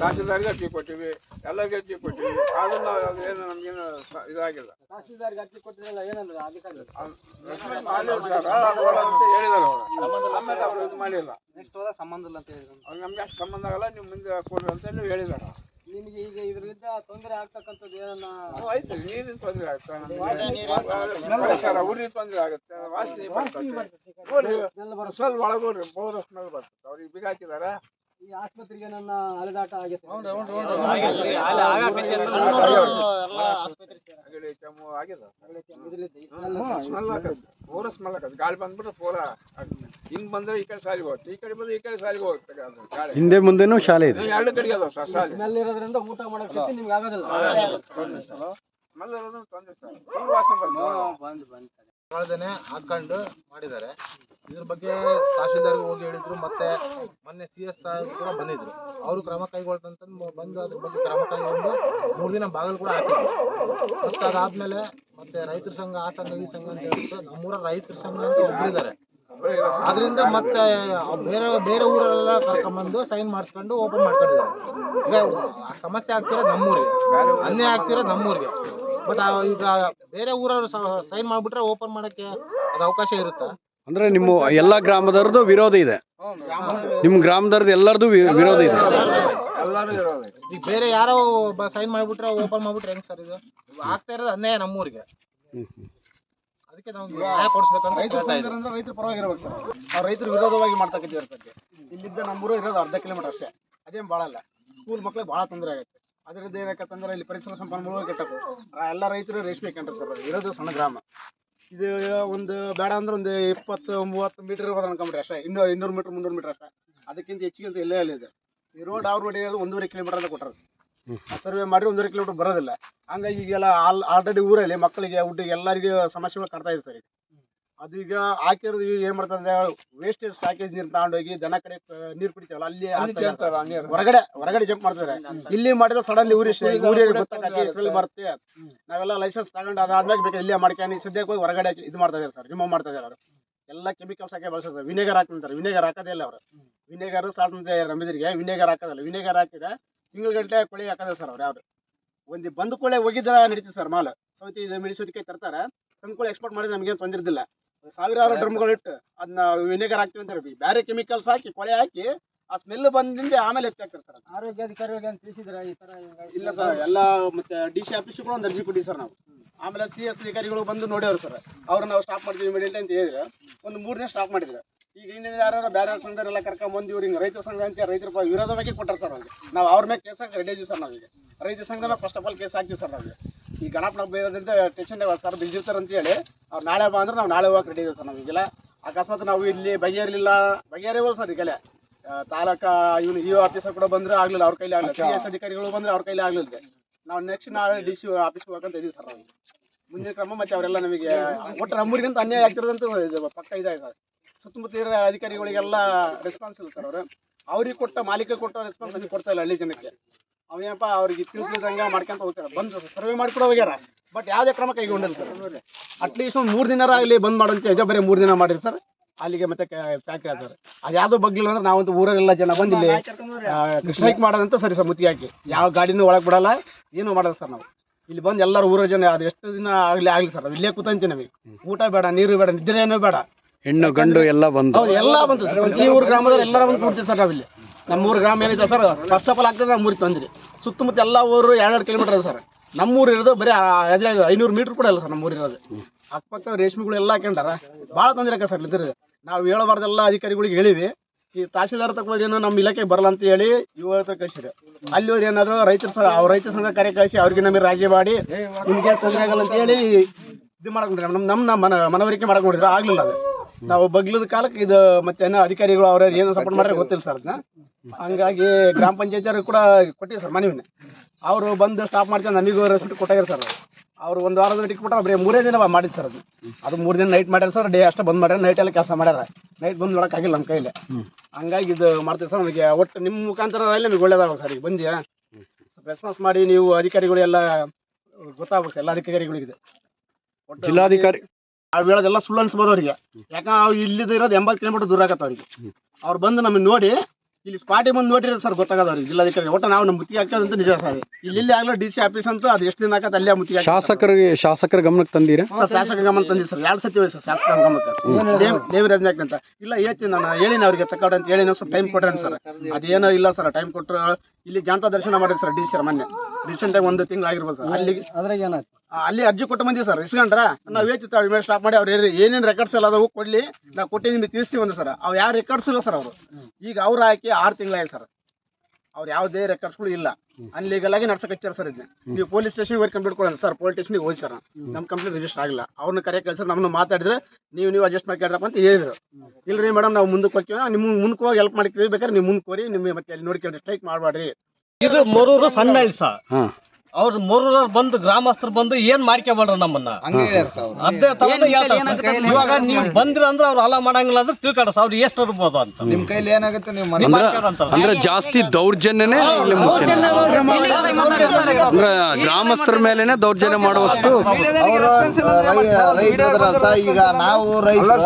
ತಹಸೀಲ್ದಾರ್ಗೆ ಅರ್ಜಿ ಕೊಟ್ಟಿವಿ ಎಲ್ಲರಿಗೆ ಅರ್ಜಿ ಕೊಟ್ಟಿವಿ. ಆದ್ರೂ ನಾವು ಏನು ನಮ್ಗೇನು ಸ- ಇದಾಗಿಲ್ಲ. ತಹಸೀಲ್ದಾರ್ಗೆ ಅರ್ಜಿ ಕೊಟ್ಟಿರಲ್ಲ ಏನಂದ್ರೆ ಅಧಿಕಾರಿ ರಚನೆ ಮಾಡಿಲ್ಲ ಸರ್. ಅದು ಅಂತ ಹೇಳಿದ್ದಾರೆ ಅವರು. ಆಮೇಲೆ ಅವರು ಇದು ಮಾಡಿಲ್ಲ ನೆಕ್ಸ್ಟ್ ಹೋದ ಸಂಬಂಧ ಇಲ್ಲ ಅಂತ ಹೇಳಿದ್ರು. ಅವ್ರು ನಮ್ಗೆ ಅಷ್ಟು ಸಂಬಂಧ ಆಗಲ್ಲ ನೀವು ಮುಂದೆ ಕೊಡ್ರಿ ಅಂತ ಹೇಳಿ ಹೇಳಿದ್ದಾರೆ ನಿಮಗೆ ಈಗ ಇದರಿಂದ ತೊಂದರೆ ಆಗ್ತಕ್ಕಂಥದ್ದು ಏನನ್ನ? ಆಯ್ತು ನೀರಿನ ತೊಂದರೆ ಆಗುತ್ತೆ ನಮ್ಗೆ ಸರ್ ಊರಿನ ತೊಂದರೆ ಆಗುತ್ತೆ. ವಾಸನೆ ಬರ್ತದೆ. ನೋಡ್ರಿ ಸ್ವಲ್ಪ ಒಳಗೋಡ್ರಿ ಬೋರ್ ಸ್ಮೆಲ್ ಬರ್ತದೆ. ಅವ್ರಿಗೆ ಬಿಗಾಕಿದಾರೆ ಹಾಕಿದಾರ ಈ ಆಸ್ಪತ್ರೆಗೆ ನನ್ನ ಅಲೆದಾಟ ಆಗೈತೆ. ಆಗಿದೆ. ಸ್ಮೆಲ್ ಆಗತ್ತೆ ಪೂರ ಸ್ಮೆಲ್ ಆಗತ್ತೆ ಗಾಳಿ ಬಂದ್ಬಿಟ್ರೆ ಪೂರ ಹಿಂಗ್ ಬಂದ್ರೆ ಈ ಕಡೆ ಸಾಲಿಗೆ ಹೋಗುತ್ತೆ ಈ ಕಡೆ ಬಂದ್ರೆ ಈ ಕಡೆ ಸಾಲಿಗೆ ಹೋಗುತ್ತೆ ಗಾಳಿ. ಹಿಂದೆ ಮುಂದೆನೂ ಶಾಲೆ ಇದೆ. ಎರಡು ಕಡೆ ಅದಾವ ಸರ್ ಸಾಲಿ. ಸ್ಮೆಲ್ ಇರೋದ್ರಿಂದ ಊಟ ಮಾಡಕ್ಕೆ ನಿಮ್ಗೆ ಆಗೋದಿಲ್ಲ. ಸ್ಮೆಲ್ ಇರೋದು ತೊಂದರೆ ಸರ್. ಬಂದು ಬರ್ತದೆ ಕಾಳ್ದೇನೆ ಹಾಕೊಂಡು ಮಾಡಿದ್ದಾರೆ. ಇದ್ರ ಬಗ್ಗೆ ತಹಶೀಲ್ದಾರ್ಗೆ ಹೋಗಿ ಹೇಳಿದ್ರು, ಮತ್ತೆ ಮೊನ್ನೆ ಸಿ ಎಸ್ ಆರ್ ಕೂಡ ಬಂದಿದ್ರು. ಅವರು ಕ್ರಮ ಕೈಗೊಳ್ತಂತ ಬಂದು ಅದ್ರ ಬಗ್ಗೆ ಕ್ರಮ ಕೈಗೊಂಡು ಮೂರು ದಿನ ಬಾಗಿಲು ಕೂಡ ಹಾಕಿದ್ರು. ಮತ್ತೆ ಅದಾದ್ಮೇಲೆ ಮತ್ತೆ ರೈತರ ಸಂಘ, ಆ ಸಂಘ, ಈ ಸಂಘ ಅಂತ ಹೇಳಿದ್ರು ನಮ್ಮೂರ ರೈತರ ಸಂಘ ಅಂತ ಒಬ್ಬರಿದ್ದಾರೆ ಅದರಿಂದ ಮತ್ತೆ ಬೇರೆ ಬೇರೆ ಊರೆಲ್ಲ ಕರ್ಕೊಂಡ್ಬಂದು ಸೈನ್ ಮಾಡಿಸ್ಕೊಂಡು ಓಪನ್ ಮಾಡ್ಕೊಂಡಿದ್ದಾರೆ. ಈಗ ಸಮಸ್ಯೆ ಆಗ್ತಿರೋದು ನಮ್ಮೂರಿಗೆ. ಅನ್ಯಾಯ ಆಗ್ತಿರೋದು ನಮ್ಮೂರಿಗೆ. ಬಟ್ ಈಗ ಬೇರೆ ಊರವರು ಸೈನ್ ಮಾಡ್ಬಿಟ್ರೆ ಓಪನ್ ಮಾಡಕ್ಕೆ ಅದು ಅವಕಾಶ ಇರುತ್ತೆ? ಅಂದ್ರೆ ನಿಮ್ಮ ಎಲ್ಲಾ ಗ್ರಾಮದವ್ರದ್ದು ವಿರೋಧ ಇದೆ. ನಿಮ್ಮ ಗ್ರಾಮದವ್ರದ್ದು ಎಲ್ಲರದು ವಿರೋಧ ಇದೆ. ಈಗ ಬೇರೆ ಯಾರೋ ಸೈನ್ ಮಾಡ್ಬಿಟ್ರೆ ಓಪನ್ ಮಾಡ್ಬಿಟ್ರೆ ಹೆಂಗ್ ಸರ್ ಇದು? ಆಗ್ತಾ ಇರೋದು ಅನ್ಯಾಯ ನಮ್ಮೂರಿಗೆ. ಅದಕ್ಕೆ ನಾವು ನ್ಯಾಯ ಕೊಡಿಸ್ಬೇಕಂತ ರೈತರು ಪರವಾಗಿರ್ಬೇಕು ಸರ್. ಅವ್ರು ರೈತರು ವಿರೋಧವಾಗಿ ಮಾಡ್ತಕ್ಕಂಥ ಇಲ್ಲಿದ್ದ ನಮ್ಮೂರು ಇರೋದು ಅರ್ಧ ಕಿಲೋಮೀಟರ್ ಅಷ್ಟೇ. ಅದೇನು ಭಾಳ ಅಲ್ಲ ಸ್ಕೂಲ್ ಮಕ್ಳಿಗೆ ಭಾಳ ತೊಂದರೆ ಆಗುತ್ತೆ ಅದರಿಂದ ಏನಾಕತ್ತಂದ್ರೆ ಇಲ್ಲಿ ಪರಿಸರ ಸಂಪನ್ಮೂಲ ಕೆಟ್ಟದ್ದು. ಎಲ್ಲ ರೈತರು ರೇಷ್ಮೆ ಕಂಡಿರ್ತಾರೆ ಸರ್ ಇರೋದು ಸಣ್ಣ ಗ್ರಾಮ. ಇದು ಒಂದು ಬೇಡ ಅಂದ್ರೆ ಒಂದು ಇಪ್ಪತ್ತು ಮೂವತ್ತು ಮೀಟರ್ ಇರ್ಬೋದು ಅನ್ಕೊಂಬಿಟ್ರೆ ಅಷ್ಟೇ ಇನ್ನೂರು ಇನ್ನೂರು ಮೀಟರ್ ಮುನ್ನೂರು ಮೀಟರ್ ಅಷ್ಟೇ. ಅದಕ್ಕಿಂತ ಹೆಚ್ಚಿಗೆ ಅಂತ ಎಲ್ಲೇ ಅಲ್ಲಿದೆ ಈ ರೋಡ್ ಅವ್ರ ರೋಡ್ ಇರೋದು ಒಂದೂವರೆ ಕಿಲೋಮೀಟರ್ ಅಂತ ಕೊಟ್ಟರು ಸರ್ವೆ ಮಾಡಿ ಒಂದೂವರೆ ಕಿಲೋಮೀಟರ್ ಬರೋದಿಲ್ಲ. ಹಂಗಾಗಿ ಈಗೆಲ್ಲ ಆಲ್ ಆಲ್ರೆಡಿ ಊರಲ್ಲಿ ಮಕ್ಕಳಿಗೆ ಹುಡ್ಡಿಗೆ ಎಲ್ಲರಿಗೂ ಸಮಸ್ಯೆಗಳು ಕಾಣ್ತಾ ಇದೆ ಸರ್ ಈಗ ಅದು ಈಗ ಹಾಕಿರೋದು ಈಗ ಏನ್ ಮಾಡ್ತಾರೆ ಅಂದ್ರೆ ವೇಸ್ಟೇಜ್ ಸ್ಟಾಕೇಜ್ ನೀರು ತಗೊಂಡೋಗಿ ದನ ಕಡೆ ನೀರು ಕುಡಿತಾವಲ್ಲ ಅಲ್ಲಿ ಹೊರಗಡೆ ಹೊರಗಡೆ ಜಂಪ್ ಮಾಡ್ತಾರೆ. ಇಲ್ಲಿ ಮಾಡಿದ್ರೆ ಸಡನ್ಲಿ ಊರಿ ಊರಿಗೆ ಗೊತ್ತಾಗತ್ತೆ ಸ್ಮೆಲ್ ಬರುತ್ತೆ. ನಾವೆಲ್ಲ ಲೈಸೆನ್ಸ್ ತಗೊಂಡು ಅದಾದ್ಮೇಲೆ ಬೇಕಾದ್ರೆ ಇಲ್ಲೇ ಮಾಡ್ಕೊಂಡು ಸದ್ಯಕ್ಕೆ ಹೋಗಿ ಹೊರಗಡೆ ಹಾಕಿ ಇದು ಮಾಡ್ತಾ ಇದ್ದಾರೆ ಸರ್ ರಿಮೂವ್ ಮಾಡ್ತಾ ಇದ್ದಾರೆ ಅವರು. ಎಲ್ಲ ಕೆಮಿಕಲ್ಸ್ ಹಾಕಿ ಬಳಸಿರ್ತಾರೆ ವಿನೆಗರ್ ಹಾಕ್ತಾರೆ ವಿನೆಗರ್ ಹಾಕೋದೇ ಇಲ್ಲ ಅವರು. ವಿನೆಗರ್ ಸಾಧನೆ ರಂಬಿದ್ರಿಗೆ ವಿನೆಗರ್ ಹಾಕೋದಿಲ್ಲ ವಿನೆಗರ್ ಹಾಕಿದ್ರೆ ತಿಂಗಳ ಗಂಟೆ ಕೊಳಿ ಹಾಕೋದಿಲ್ಲ ಸರ್ ಅವ್ರು ಯಾರು ಒಂದು ಬಂದು ಕೊಳೆ ಹೋಗಿದ್ರೆ ನಡೀತದೆ ಸರ್ ಮಾಲ್. ಸೌತಿ ಇದು ಮಿಡಿಸೋದಕ್ಕೆ ತರ್ತಾರೆ ತಂದ್ಕೊಳ್ಳಿ ಎಕ್ಸ್ಪೋರ್ಟ್ ಮಾಡಿದ್ರೆ ನಮಗೇನು ತೊಂದರೆ ಇದ್ದಿಲ್ಲ. ಸಾವಿರಾರು ಡ್ರಮ್ಗಳು ಇಟ್ಟು ಅದನ್ನ ವಿನೆಗರ್ ಹಾಕ್ತೀವಿ ಅಂತ ಹೇಳಿ ಬೇರೆ ಕೆಮಿಕಲ್ಸ್ ಹಾಕಿ ಕೊಳೆ ಹಾಕಿ ಆ ಸ್ಮೆಲ್ ಬಂದಿಂದ ಆಮೇಲೆ ಎತ್ತಿ ಆರೋಗ್ಯ ಅಧಿಕಾರಿಗಳಿಗೆ ಆರೋಗ್ಯಾಧಿಕಾರಿಗಳಿಗೆ ಅಂತ ತಿಳಿಸಿದ್ರೆ ಈ ತರ ಇಲ್ಲ ಸರ್ ಎಲ್ಲ ಮತ್ತೆ ಡಿ ಸಿ ಆಫೀಸ್ ಕೂಡ ಒಂದು ಅರ್ಜಿ ಕೊಟ್ಟಿವಿ ಸರ್ ನಾವು. ಆಮೇಲೆ ಸಿ ಎಸ್ ಅಧಿಕಾರಿಗಳು ಬಂದು ನೋಡ್ಯವ್ರು ಸರ್ ಅವ್ರನ್ನ ನಾವು ಸ್ಟಾಪ್ ಮಾಡ್ತೀವಿ ಇಮಿಡಿಯೇಟ್ ಅಂತ ಹೇಳಿದ್ರೆ. ಒಂದು ಮೂರನೇ ದಿನ ಸ್ಟಾಪ್ ಮಾಡಿದ್ರು. ಈಗ ಇನ್ನೇನು ಯಾರು ಬೇರೆ ಸಂಘದವರೆಲ್ಲ ಕರ್ಕೊಂಡ್ ಇವ್ರು ಇವ್ರಿಗೆ ರೈತ ಸಂಘ ಅಂತ ರೈತರ ವಿರೋಧ ವಿರೋಧವಾಗಿ ಕೊಟ್ಟಿರ್ತಾರೆ ಸರ್ ಅವ್ರಿಗೆ. ನಾವು ಅವ್ರ ಮೇಲೆ ಕೇಸ್ ಹಾಕಿ ರೆಡಿ ಇದೀವಿ ಸರ್ ನಾವೀಗ. ರೈತ ಸಂಘದ ಫಸ್ಟ್ ಆಫ್ ಆಲ್ ಕೇಸ್ ಹಾಕ್ತೀವಿ ಸರ್ ನಾವೀಗ. ಈ ಗಣಪನ ಹಬ್ಬ ಇರೋದ್ರಿಂದ ಸ್ಟೇಷನ್ ಸರ್ ಬಿಸಿರ್ತಾರೆ ಅಂತ ಹೇಳಿ ಅವ್ರು ನಾಳೆ ಬಾ ಅಂದ್ರೆ ನಾವು ನಾಳೆ ಹೋಗಕ್ಕೆ ರೆಡಿ ಇದೆ ಸರ್ ನಮಗೆಲ್ಲ ಅಕಸ್ಮಾತ್ ನಾವು ಇಲ್ಲಿ ಬಗೆಹರಿಲಿಲ್ಲ ಬಗೆಹರಿಬೋದು ಸರ್ ಈಗಲೇ ತಾಲೂಕ ಇವನು ಇ ಆಫೀಸರ್ ಕೂಡ ಬಂದ್ರೆ ಆಗ್ಲಿಲ್ಲ ಅವ್ರ ಕೈಲಿ ಆಗಲಿಲ್ಲ. ಸಿ ಎಸ್ ಅಧಿಕಾರಿಗಳು ಬಂದ್ರೆ ಅವ್ರ ಕೈಲಿ ಆಗ್ಲಿಲ್ಲ ನಾವು ನೆಕ್ಸ್ಟ್ ನಾಳೆ ಡಿ ಸಿ ಆಫೀಸ್ಗೆ ಹೋಗಂತ ಇದೀವಿ ಸರ್ ನಾವು. ಮುಂದಿನ ಕ್ರಮ ಮತ್ತೆ ಅವರೆಲ್ಲ ನಮಗೆ ಒಟ್ಟು ನಮ್ಮೂರಿಗಂತ ಅನ್ಯಾಯ ಆಗ್ತಿರೋದಂತ ಪಕ್ಕ ಇದೆ ಸರ್. ಸುತ್ತಮುತ್ತ ಇರೋ ಅಧಿಕಾರಿಗಳಿಗೆಲ್ಲ ರೆಸ್ಪಾನ್ಸ್ ಇಲ್ಲ ಸರ್ ಅವರು. ಅವ್ರಿಗೆ ಕೊಟ್ಟ ಮಾಲೀಕ ಕೊಟ್ಟ ರೆಸ್ಪಾನ್ಸ್ ಅಲ್ಲಿ ಕೊಡ್ತಾ ಇಲ್ಲ ಹಳ್ಳಿ ಜನಕ್ಕೆ. ಅವನೇನಪ್ಪ ಅವ್ರಿಗೆ ತಿಳಿದಂಗ ಮಾಡ್ಕೊಂತ ಹೋಗ್ತಾರೆ. ಬಂದು ಸರ್ವೆ ಮಾಡಿ ಕೂಡ ಹೋಗ್ಯಾರ. ಬಟ್ ಯಾವುದೇ ಕ್ರಮ ಕೈಗೊಂಡಿಲ್ಲ ಸರ್. ಅಟ್ಲೀಸ್ಟ್ ಒಂದು ಮೂರು ದಿನರ ಆಗಲಿ ಬಂದ್ ಮಾಡೋಂತ ಯಜ ಬರೀ ಮೂರು ದಿನ ಮಾಡಿರಿ ಸರ್. ಅಲ್ಲಿಗೆ ಮತ್ತೆ ಫ್ಯಾಕ್ಟ್ರಿ ಸರ್. ಅದು ಯಾವುದೋ ಬಗ್ಲಿಲ್ಲ ಅಂದ್ರೆ ನಾವಂತೂ ಊರಲ್ಲೆಲ್ಲ ಜನ ಬಂದಿಲ್ಲ ಸ್ಟ್ರೈಕ್ ಮಾಡೋದಂತ ಸರಿ ಸರ್ ಮುತ್ತಿಗೆ ಹಾಕಿ. ಯಾವ ಗಾಡಿನೂ ಒಳಗೆ ಬಿಡಲ್ಲ ಏನು ಮಾಡಲ್ಲ ಸರ್ ನಾವು. ಇಲ್ಲಿ ಬಂದು ಎಲ್ಲರೂ ಊರ ಜನ ಅದು ಎಷ್ಟು ದಿನ ಆಗಲಿ ಆಗಲಿ ಸರ್. ಇಲ್ಲೇ ಕೂತಂತೀವಿ ನಮಗೆ. ಊಟ ಬೇಡ ನೀರು ಬೇಡ ನಿದ್ರೆನೂ ಬೇಡ. ಹೆಣ್ಣು ಗಂಡು ಎಲ್ಲ ಬಂದು. ಎಲ್ಲ ಬಂತು ಸರ್. ಈ ಊರು ಗ್ರಾಮದವ್ರು ಎಲ್ಲರೂ ಬಂದು ಕೂಡ್ತೀವಿ ಸರ್ ನಾವಿಲ್ಲಿ. ನಮ್ಮ ಊರು ಗ್ರಾಮ ಏನಿದೆ ಸರ್ ಫಸ್ಟ್ ಆಫ್ ಆಲ್ ಆಗ್ತದೆ ನಮ್ಮೂರಿಗೆ ತೊಂದರೆ. ಸುತ್ತಮುತ್ತ ಎಲ್ಲ ಊರು ಎರಡೆರಡು ಕಿಲೋಮೀಟರ್ ಇದೆ ಸರ್. ನಮ್ಮೂರು ಇರೋದು ಬರೀ ಹದಿನೈದು ಐನೂರು ಮೀಟರ್ ಕೂಡ ಇಲ್ಲ ಸರ್ ನಮ್ಮೂರು ಇರೋದು. ಅಕ್ಕಪಕ್ಕ ರೇಷ್ಮೆಗಳು ಎಲ್ಲ ಹಾಕೊಂಡಾರ ಭಾಳ ತೊಂದರೆ ಆಕ ಸರ್ ಇದ್ರ ನಾವು ಹೇಳಬಾರ್ದೆಲ್ಲ ಅಧಿಕಾರಿಗಳಿಗೆ ಹೇಳಿವಿ, ಈ ತಹಸೀಲ್ದಾರ್ ತಗೋದೇನು ನಮ್ಮ ಇಲಾಖೆಗೆ ಬರಲ್ಲ ಅಂತ ಹೇಳಿ ಇವಾಗ ಕಳಿಸಿದೆ. ಅಲ್ಲಿ ಹೋದ್ರೆ ಏನಾದ್ರು ರೈತರ ಅವ್ರ ರೈತ ಸಂಘ ಕಾರ್ಯ ಕಳಿಸಿ ಅವ್ರಿಗೆ ನಮಗೆ ರಾಜಿ ಮಾಡಿ ನಿಮಗೆ ತೊಂದರೆ ಆಗಲ್ಲ ಅಂತ ಹೇಳಿ ಇದು ಮಾಡ್ಕೊಂಡ್ರೆ. ನಮ್ಮ ನಮ್ಮ ಮನ, ಮನವರಿಕೆ ಮಾಡ್ಕೊಂಡಿದ್ರು. ಆಗ್ಲಿಲ್ಲ ಅದು. ನಾವು ಬಗ್ಲದ ಕಾಲಕ್ಕೆ ಇದು ಮತ್ತೆ ಏನೋ ಅಧಿಕಾರಿಗಳು ಅವ್ರ ಏನು ಸಪೋರ್ಟ್ ಮಾಡ್ರೆ ಗೊತ್ತಿಲ್ಲ ಸರ್ ಅದನ್ನ. ಹಂಗಾಗಿ ಗ್ರಾಮ ಪಂಚಾಯತಿ ಅವ್ರಿಗೆ ಕೂಡ ಕೊಟ್ಟಿವಿ ಸರ್ ಮನವಿನ. ಅವರು ಬಂದು ಸ್ಟಾಪ್ ಮಾಡ್ತಾರೆ ನಮಗೂ ರೆಸಿಪ್ಟ್ ಕೊಟ್ಟಾಗಿರ್ ಸರ್ ಅವ್ರು. ಒಂದು ವಾರದ ಇಟ್ಬಿಟ್ರೆ ಬರೀ ಮೂರೇ ದಿನ ಮಾಡಿದ್ ಸರ್ ಅದು. ಅದು ಮೂರು ದಿನ ನೈಟ್ ಮಾಡ್ಯಾರ ಸರ್ ಡೇ ಅಷ್ಟೇ ಬಂದ್ ಮಾಡ್ಯಾರ ನೈಟ್ ಎಲ್ಲ ಕೆಲಸ ಮಾಡ್ಯಾರ. ನೈಟ್ ಬಂದು ನೋಡೋಕ್ಕಾಗಿಲ್ಲ ನಮ್ಮ ಕೈಲಿ. ಹಂಗಾಗಿ ಇದು ಮಾಡ್ತೀವಿ ಸರ್ ನಮಗೆ ಒಟ್ಟು ನಿಮ್ಮ ಮುಖಾಂತರ ಅಲ್ಲಿ ನಮಗೆ ಒಳ್ಳೇದಾಗ ಸರ್ ಈಗ ಬಂದ್ಯಾ? ರೆಸ್ಪಾನ್ಸ್ ಮಾಡಿ ನೀವು ಅಧಿಕಾರಿಗಳು ಎಲ್ಲ ಗೊತ್ತಾಗ್ಬೇಕು ಎಲ್ಲ ಅಧಿಕಾರಿಗಳಿಗೆ ಇದು. ಒಟ್ಟು ಜಿಲ್ಲಾಧಿಕಾರಿ ನಾವು ಹೇಳೋದೆಲ್ಲ ಸುಳ್ಳು ಅನ್ಸ್ಬೋದು ಅವ್ರಿಗೆ ಯಾಕಂದ್ರೆ ಅವ್ರು ಇಲ್ಲಿದ್ದು ಇರೋದು ಎಂಬತ್ತು ಕಿಲೋಮೀಟರ್ ದೂರ ಆಗತ್ತೆ ಅವ್ರಿಗೆ. ಅವ್ರು ಬಂದು ನಮ್ಮನ್ನ ನೋಡಿ ಇಲ್ಲಿ ಸ್ಪಾಟಿ ಬಂದು ನೋಡಿರೋದು ಸರ್ ಗೊತ್ತಾಗದ ಅವ್ರಿಗೆ ಜಿಲ್ಲಾಧಿಕಾರಿ. ಒಟ್ಟು ನಾವು ನಮ್ಮ ಮುತ್ತಿಗೆ ಅಂತ ನಿಜ ಸರ್. ಇಲ್ಲಿ ಇಲ್ಲಿ ಆಗಲೋ ಡಿ ಸಿ ಆಫೀಸ್ ಅಂತ ಅದು ಎಷ್ಟು ದಿನ ಆಗತ್ತೆ ಅಲ್ಲೇ ಮುತ್ತಿಗೆ. ಶಾಸಕರಿಗೆ ಶಾಸಕರ ಗಮನಕ್ಕೆ ತಂದಿರಿ? ಶಾಸಕರ ಶಾಸಕ ಗಮನ ತಂದಿರಿ ಸರ್. ಎರಡು ಸತಿ ಸರ್ ಶಾಸಕರ ಗಮನಕ್ಕೆ. ದೇವಿ ದೇವರಾಜ್ ನಾಯ್ಕ ಅಂತ. ಇಲ್ಲ ಹೇಳ್ತೀನಿ ನಾನು ಹೇಳಿನ ಅವ್ರಿಗೆ ತಕ್ಕಾಡ ಅಂತ ಹೇಳಿ ಸ್ವಲ್ಪ ಟೈಮ್ ಕೊಟ್ರೇನು ಸರ್. ಅದೇನೋ ಇಲ್ಲ ಸರ್ ಟೈಮ್ ಕೊಟ್ಟರು ಇಲ್ಲಿ ಜಾಂತ ದರ್ಶನ ಮಾಡಿದ್ರು ಸರ್ ಡಿ ಸರ್ ಮೊನ್ನೆ. ರೀಸೆಂಟಾಗಿ ಒಂದು ತಿಂಗಳು ಆಗಿರ್ಬೋದು ಸರ್. ಅಲ್ಲಿ ಅದ್ರಾಗ ಏನಾಯ್ತು? ಆ, ಅಲ್ಲಿ ಅರ್ಜಿ ಕೊಟ್ಟು ಬಂದಿವಿ ಸರ್ ಇಸ್ಕೊಂಡ್ರ. ನಾವು ಹೇಳ್ತಿತ್ತು ಮೇಲೆ ಸ್ಟಾಪ್ ಮಾಡಿ ಅವ್ರು ಏನೇನು ರೆಕಾರ್ಡ್ಸ್ ಎಲ್ಲ ಅದಾವು ಕೊಡ್ಲಿ ನಾವು ಕೊಟ್ಟು ನಿಮಗೆ ತಿಳಿಸ್ತೀವಿ ಒಂದು ಸರ್. ಅವ್ ಯಾರು ರೆಕಾರ್ಡ್ಸ್ ಇಲ್ಲ ಸರ್ ಅವರು. ಈಗ ಅವ್ರು ಹಾಕಿ ಆರು ತಿಂಗಳಾಯ್ತು ಸರ್. ಅವ್ರು ಯಾವುದೇ ರೆಕಾರ್ಡ್ಸ್ಗಳು ಇಲ್ಲ. ಅನ್ಲೀಗಲ್ ಆಗಿ ನಡ್ಸಕತ್ತಾರ ಸರ್ ಇದನ್ನ ನೀವು ಪೊಲೀಸ್ ಸ್ಟೇಷನ್ ಹೋಗಿ ಕಂಪ್ಲೇಂಟ್ ಕೊಡೋಣ ಸರ್ ಪೊಲೀಸ್ ಸ್ಟೇಷನ್ಗೆ ಹೋಗಿ ಸರ್. ನಮ್ಮ ಕಂಪ್ಲೇಂಟ್ ರಿಜಿಸ್ಟರ್ ಆಗಿಲ್ಲ. ಅವ್ರನ್ನ ಕರೆ ಕೆಲಸ ನಮ್ಮನ್ನು ಮಾತಾಡಿದ್ರೆ ನೀವು ನೀವು ಅಡ್ಜಸ್ಟ್ ಮಾಡ್ಕೊಳ್ರಪ್ಪ ಅಂತ ಹೇಳಿದ್ರು. ಇಲ್ರಿ ಮೇಡಮ್ ನಾವು ಮುಂದಕ್ಕೆ ಹೋಗ್ತೀವಿ. ನಿಮ್ಮ ಮುಂದಕ್ಕೆ ಹೋಗಿ ಹೆಲ್ಪ್ ಮಾಡ್ತೀವಿ ಬೇಕಾದ್ರೆ ನೀವು ಮುಂದೆ ಕೋರಿ ನಿಮಗೆ ಮತ್ತೆ ಅಲ್ಲಿ ನೋಡ್ಕೊಳ್ಳಿ ಸ್ಟ್ರೈಕ್ ಮಾಡಬೇಡ್ರಿ ಇದು ಮರೂರು ಸಣ್ಣ ಹಳ್ಳಿ ಸರ್. ಹಾ. ಅವ್ರು ಮೂರೂರು ಬಂದು ಗ್ರಾಮಸ್ಥರು ಬಂದು ಏನ್ ಮಾಡ್ಕೊಬೇಡ್ರ ನಮ್ಮನ್ನ. ಅದೇ. ಇವಾಗ ನೀವು ಬಂದ್ರ ಅಂದ್ರೆ ಅವ್ರು ಅಲ ಮಾಡಂಗಿಲ್ಲ ಅಂದ್ರೆ ತಿಳ್ಕೊಡ ಅವ್ರು ಎಷ್ಟು ಇರ್ಬೋದು ಅಂತ. ನಿಮ್ ಕೈಲಿ ಏನಾಗುತ್ತೆ ನೀವು ಮನೆ ಅಂದ್ರ ಜಾಸ್ತಿ ದೌರ್ಜನ್ಯನೇ ಅಂದ್ರೆ ಗ್ರಾಮಸ್ಥರ ಮೇಲೆನೆ ದೌರ್ಜನ್ಯ ಮಾಡುವಷ್ಟು ಅವರು ರೈತರ ಸರ್. ಈಗ ನಾವು ರೈತರು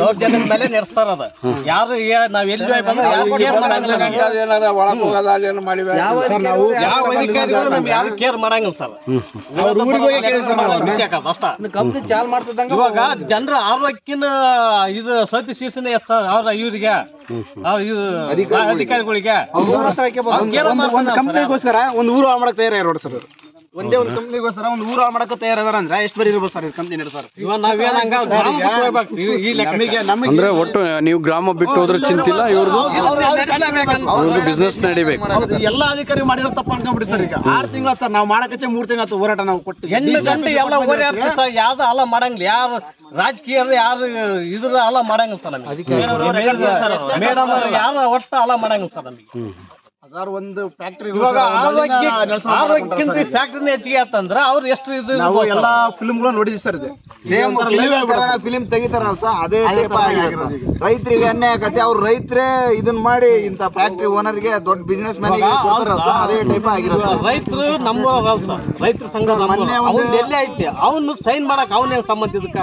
ದೌರ್ಜನ್ಯದ ಮೇಲೆ ನಡೆಸ್ತಾರ ಅದ. ಯಾರು ನಾವ್ ಎಲ್ಲಿ ಯಾರು ಕೇರ್ ಮಾಡಂಗಿಲ್ಲ ಸರ್ ನಾವು ಯಾವ ಅಧಿಕಾರಿಗಳು ನಮ್ಗೆ ಯಾರು ಕೇರ್ ಮಾಡಂಗಿಲ್ಲ ಸರ್. ಅವ್ರ ಊರಿಗೆ ಹೋಗಿ ಕೇಳಿ ಸರ್ ನಾವು. ವಿಷಯ ಕಂಪ್ನಿ ಚಾಲ್ ಮಾಡ್ತಿದ್ದಂಗ ಇವಾಗ ಜನರ ಆರೋಗ್ಯನ ಇದು ಸತಿ ಶಿಸನ ಎತ್ತ ಅವ್ರ ಇವ್ರಿಗೆ. ಅಧಿಕಾರಿಗಳಿಗೆ. ಒಂದು ಊರು ಮಾಡಕ್ ತಯಾರ ಸರ್ ಒಂದೇ ಒಂದು ಕಂಪ್ನಿಗೋಸ್ಕರ ಒಂದು ಊರ ಹಾಳು ಮಾಡಕ್ಕೆ ತಯಾರದಾರ ಅಂದ್ರೆ ಎಷ್ಟು ಬರೀ ಇರ್ಬೋದು ಸರ್ ಕಂಪ್ನಿ ಸರ್ ಅಂದ್ರೆ ಒಟ್ಟು ನೀವು ಗ್ರಾಮ ಬಿಟ್ಟು ಹೋದ್ರೆ ಚಿಂತಿಲ್ಲ ಇವ್ರದ್ದು ಇವ್ರದ್ದು ಬಿಸ್ನೆಸ್ ನಡಿಬೇಕು. ಎಲ್ಲ ಎಲ್ಲಾ ಅಧಿಕಾರಿ ಮಾಡಿರೋ ತಪ್ಪ ಅನ್ಕೊಂಡ್ಬಿಡಿ ಸರ್ ಈಗ. ಆರು ತಿಂಗಳ ಸರ್ ನಾವು ಮಾಡಕ್ಕೆ ಮೂರು ತಿಂಗಳ ಹೋರಾಟ ನಾವು ಕೊಟ್ಟು. ಹೆಣ್ಣು ಗಂಟೆ ಎಲ್ಲ ಓಡಾಡ್ತಾರೆ ಸರ್ ಯಾವ್ದು ಅಲ್ಲ ಮಾಡಂಗಿಲ್ಲ. ಯಾರು ರಾಜಕೀಯ ಯಾರು ಇದ್ರ ಅಲ್ಲ ಮಾಡಂಗಿಲ್ಲ ಸರ್ ನಮಗೆ. ಮೇಡಮ್ ಯಾರು ಒಟ್ಟು ಅಲ್ಲ ಮಾಡಂಗಿಲ್ಲ ಸರ್ ನಮಗೆ. ಹಜಾರ್ ಒಂದು ಫ್ಯಾಕ್ಟ್ರಿ ಇವಾಗ ಆರೋಗ್ಯ ಆರೋಗ್ಯಕ್ಕಿಂತ ಫ್ಯಾಕ್ಟರಿ ಹೆಚ್ಚಿಗೆ ಆತಂದ್ರ ಅವ್ರು ಎಷ್ಟು ಇದು ನಾವು ಎಲ್ಲಾ ಫಿಲ್ಮ್ಗಳು ನೋಡಿದ್ವಿ ಸರ್ ಇದು. ಸೇಮ್ ಫಿಲಿಂ ತೆಗಿತಾರಲ್ಲ ಸರ್ ಅದೇ ಟೈಪ್ ಸರ್ ರೈತರಿಗೆ ಅನ್ಯಾಯ ಆಗತ್ತೆ ಅವ್ರು ರೈತರೇ ಇದನ್ನ ಮಾಡಿ ಇಂತ ಫ್ಯಾಕ್ಟ್ರಿ ಓನರ್ಗೆ ದೊಡ್ಡ ಬಿಸ್ನೆಸ್ ಮ್ಯಾನಿಗೆ ಕೊಡ್ತಾರಲ್ಲ ಸರ್ ಅದೇ ಟೈಪ್ ಆಗಿರೋದು ರೈತರು ನಮ್ಮ ಸರ್ ರೈತರ ಸಂಘ ಅವ್ನು ಎಲ್ಲೇ ಐತಿ? ಅವನು ಸೈನ್ ಮಾಡಕ್ ಅವನೇ ಸಂಬಂಧ ಇದಕ್ಕ?